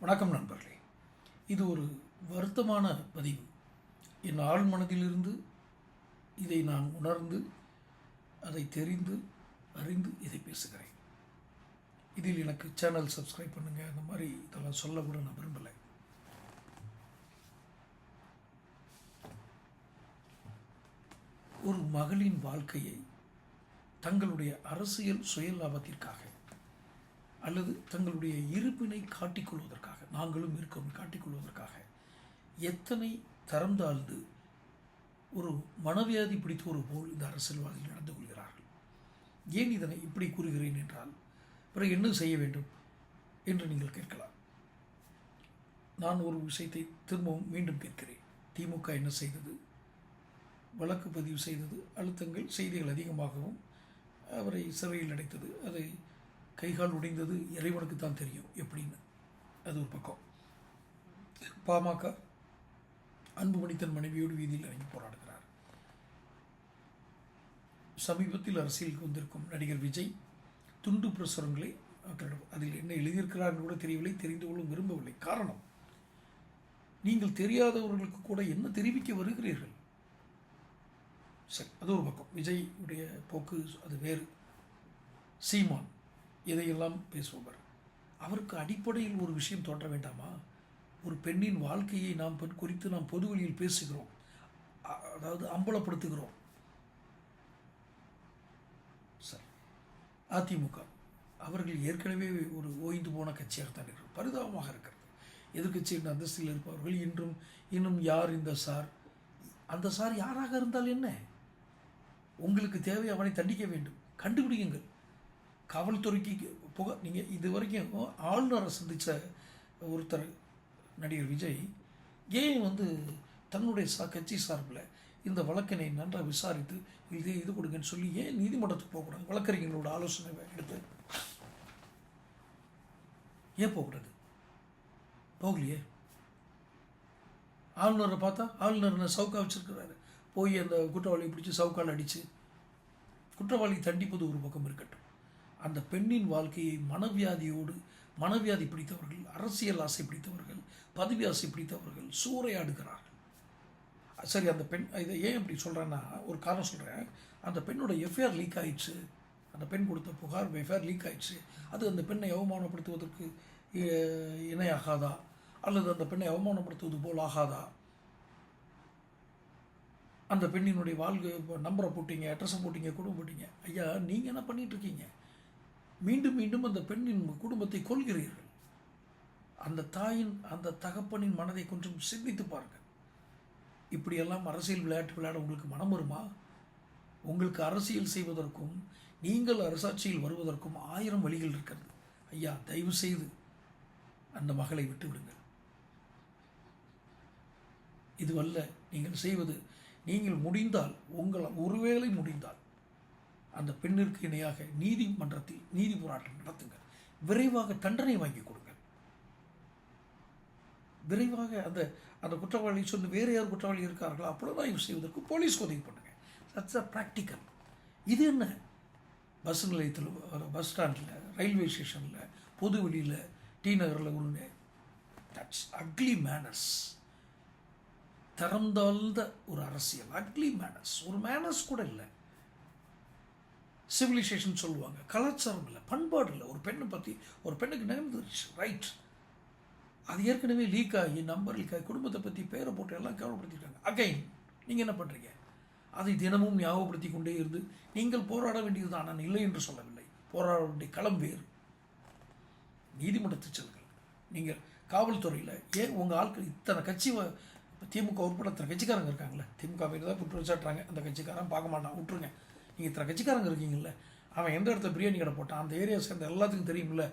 வணக்கம் நண்பர்களே. இது ஒரு வருத்தமான பதிவு. என் ஆள் மனதிலிருந்து இதை நான் உணர்ந்து அதை தெரிந்து அறிந்து இதை பேசுகிறேன். இதில் எனக்கு சேனல் சப்ஸ்கிரைப் பண்ணுங்கள் அந்த மாதிரி இதெல்லாம் சொல்ல கூட நான் விரும்பலை. ஒரு மகளின் வாழ்க்கையை தங்களுடைய அரசியல் சுய லாபத்திற்காக அல்லது தங்களுடைய இருப்பினை காட்டிக்கொள்வதற்காக நாங்களும் இருக்கோம் காட்டிக்கொள்வதற்காக எத்தனை தரம் தாழ்ந்து ஒரு மனவியாதி பிடித்தோரு போல் இந்த அரசியல்வாதிகள் நடந்து கொள்கிறார்கள்? ஏன் இதனை இப்படி கூறுகிறேன் என்றால் பிறகு என்ன செய்ய வேண்டும் என்று நீங்கள் கேட்கலாம். நான் ஒரு விஷயத்தை திரும்பவும் மீண்டும் கேட்கிறேன். திமுக என்ன செய்தது? வழக்கு பதிவு செய்தது அழுத்தங்கள் செய்திகள் அதிகமாகவும் அவரை சிறையில் அடைத்தது அதை கைகால் உடைந்தது இறைவனுக்கு தான் தெரியும் எப்படின்னு. அது ஒரு பக்கம். பாமக அன்புமணி தன் மனைவியோடு வீதியில் இறங்கி போராடுகிறார். சமீபத்தில் அரசியலுக்கு வந்திருக்கும் நடிகர் விஜய் துண்டு பிரசுரங்களை மக்களிடம் அதில் என்ன எழுதியிருக்கிறார் கூட தெரியவில்லை தெரிந்து கொள்ளும் விரும்பவில்லை. காரணம் நீங்கள் தெரியாதவர்களுக்கு கூட என்ன தெரிவிக்க வருகிறீர்கள்? சரி அது ஒரு பக்கம். விஜய் உடைய போக்கு அது வேறு. சீமான் இதையெல்லாம் பேசுபவர் அவருக்கு அடிப்படையில் ஒரு விஷயம் தோன்ற வேண்டாமா? ஒரு பெண்ணின் வாழ்க்கையை நாம் பெண் குறித்து நாம் பொது வழியில் பேசுகிறோம். அதாவது அம்பலப்படுத்துகிறோம். சரி. அதிமுக. அவர்கள் ஏற்கனவே ஒரு ஓய்ந்து போன கட்சியாக தான் இருக்கிறது. பரிதாபமாக இருக்கிறது. எதிர்கட்சியின் அந்தஸ்தில் இருப்பவர்கள் இன்றும் இன்னும் யார் இந்த சார்? அந்த சார் யாராக இருந்தால் என்ன? உங்களுக்கு தேவை அவனை தண்டிக்க வேண்டும். கண்டுபிடியுங்கள். காவல்துறைக்கு புக நீங்கள் இது வரைக்கும் ஆளுநரை சந்தித்த ஒருத்தர் நடிகர் விஜய் ஏன் வந்து தன்னுடைய சா கட்சி சார்பில் இந்த வழக்கினை நன்றாக விசாரித்து இது இது கொடுங்கன்னு சொல்லி ஏன் நீதிமன்றத்துக்கு போகக்கூடாது? வழக்கறிஞர்களோட ஆலோசனை எடுத்து. ஏன் போகக்கூடாது? போகலையே. ஆளுநரை பார்த்தா ஆளுநர் என்ன சவுக்கா வச்சிருக்கிறாரு. போய் அந்த குற்றவாளியை பிடிச்சி சவுக்கால் அடித்து குற்றவாளி தண்டிப்பது ஒரு பக்கம் இருக்கட்டும். அந்த பெண்ணின் வாழ்க்கையை மனவியாதியோடு மனவியாதி பிடித்தவர்கள் அரசியல் ஆசை பிடித்தவர்கள் பதவி ஆசை பிடித்தவர்கள் சூறையாடுகிறார்கள். சரி அந்த பெண் இதை ஏன் இப்படி சொல்கிறேன்னா ஒரு காரணம் சொல்கிறேன் அந்த பெண்ணோட எஃப்ஐஆர் லீக் ஆயிடுச்சு. அந்த பெண் கொடுத்த புகார் எஃப்ஐஆர் லீக் ஆயிடுச்சு. அது அந்த பெண்ணை அவமானப்படுத்துவதற்கு இணையாகாதா? அல்லது அந்த பெண்ணை அவமானப்படுத்துவது போல் ஆகாதா? அந்த பெண்ணினுடைய வாழ்க்கை நம்பரை போட்டீங்க அட்ரஸை போட்டீங்க குடும்பம் போட்டீங்க. ஐயா நீங்கள் என்ன பண்ணிகிட்ருக்கீங்க மீண்டும் மீண்டும் அந்த பெண்ணின் குடும்பத்தை கொள்கிறீர்கள் அந்த தாயின் அந்த தகப்பனின் மனதை கொஞ்சம் சிந்தித்து பாருங்கள். இப்படியெல்லாம் அரசியல் விளையாட்டு விளையாட உங்களுக்கு மனம் வருமா? உங்களுக்கு அரசியல் செய்வதற்கும் நீங்கள் அரசாட்சியில் வருவதற்கும் ஆயிரம் வழிகள் இருக்கிறது. ஐயா தயவு செய்து அந்த மகளை விட்டு விடுங்கள். இதுவல்ல நீங்கள் செய்வது நீங்கள் முடிந்தால் உங்கள் ஒருவேளை முடிந்தால் அந்த பெண்ணிற்கு இணையாக நீதிமன்றத்தில் நீதி போராட்டம் நடத்துங்கள். விரைவாக தண்டனை வாங்கி கொடுங்கள். விரைவாக அந்த அந்த குற்றவாளி சொன்ன வேறு யார் குற்றவாளி இருக்கார்களா புலனாய்வு செய்வதற்கு போலீஸ் உதவி பண்ணுங்கள். தட்ஸ் அ ப்ராக்டிக்கல் இது என்ன? பஸ் நிலையத்தில் பஸ் ஸ்டாண்டில் ரயில்வே ஸ்டேஷனில் பொது வெளியில் டி நகரில் ஒன்று தட்ஸ் அக்லி மேனஸ் தரம் தாழ்ந்த ஒரு அரசியல். அக்லி மேனஸ் ஒரு மேனஸ் கூட இல்லை. சிவிலைசேஷன் சொல்லுவாங்க. கலாச்சாரம் இல்லை பண்பாடு இல்லை. ஒரு பெண்ணை பற்றி ஒரு பெண்ணுக்கு நேர்ந்துருச்சு ரைட் அது ஏற்கனவே லீக் ஆகி நம்பர் லீக் ஆகி குடும்பத்தை பற்றி பேரை போட்டு எல்லாம் கேவலப்படுத்திட்டாங்க. அகைன் நீங்கள் என்ன பண்ணுறீங்க அதை தினமும் ஞாபகப்படுத்தி கொண்டே இருந்து நீங்கள் போராட வேண்டியதுதான் நான் இல்லை என்று சொல்லவில்லை. போராட வேண்டிய களம் வேறு. நீதிமன்றத்துக்கு செல்லுங்கள். நீங்கள் காவல்துறையில் ஏன் உங்கள் ஆட்கள் இத்தனை கட்சி திமுக உட்பட அத்தனை கட்சிக்காரங்க இருக்காங்களே? திமுக பேர் தான் குற்றம் சாட்டுறாங்க. அந்த கட்சிக்காரன் பார்க்க மாட்டான். விட்டுருங்க. நீங்கள் இத்தனை கட்சிக்காரங்க இருக்கீங்கல்ல? அவன் எந்த இடத்துல பிரியாணி கடை போட்டான்? அந்த ஏரியா சேர்ந்த எல்லாத்துக்கும் தெரியும்ல.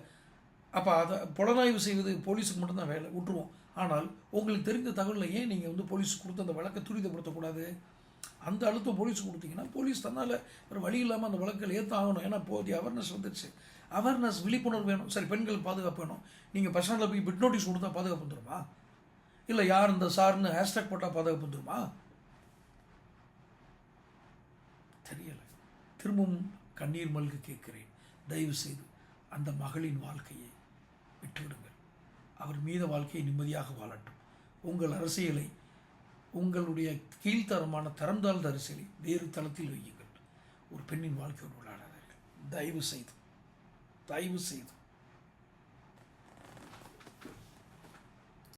அப்போ அதை புலனாய்வு செய்வது போலீஸுக்கு மட்டும்தான் வேலை விட்டுருவோம். ஆனால் உங்களுக்கு தெரிந்த தகவலில் ஏன் நீங்கள் வந்து போலீஸுக்கு கொடுத்து அந்த வழக்கை துரிதப்படுத்தக்கூடாது? அந்த அழுத்தம் போலீஸுக்கு கொடுத்தீங்கன்னா போலீஸ் தன்னால் ஒரு வழி இல்லாமல் அந்த வழக்கில் ஏற்ற ஆகணும் ஏன்னா போதிய அவேர்னஸ் வந்துருச்சு. அவேர்னஸ் விழிப்புணர்வு வேணும். சரி பெண்கள் பாதுகாப்பு வேணும். நீங்கள் பர்சனலில் போய் பிட் நோட்டீஸ் கொடுத்தா பாதுகாப்பு வந்துருமா? இல்லை யார் இந்த சார்னு ஹேஷ்டேக் போட்டால் பாதுகாப்பு வந்துருமா? தெரியலை. திரும்பவும் கண்ணீர் மல்க கேட்கிறேன். தயவு செய்து அந்த மகளின் வாழ்க்கையை விட்டுவிடுங்கள். அவர் மீத வாழ்க்கையை நிம்மதியாக வாழட்டும். உங்கள் அரசியலை உங்களுடைய கீழ்த்தரமான தரம் தாழ்ந்த அரசியலை வேறு தளத்தில் வையுங்கள். ஒரு பெண்ணின் வாழ்க்கையோடு விளையாடாதீர்கள். தயவு செய்து தயவு செய்து.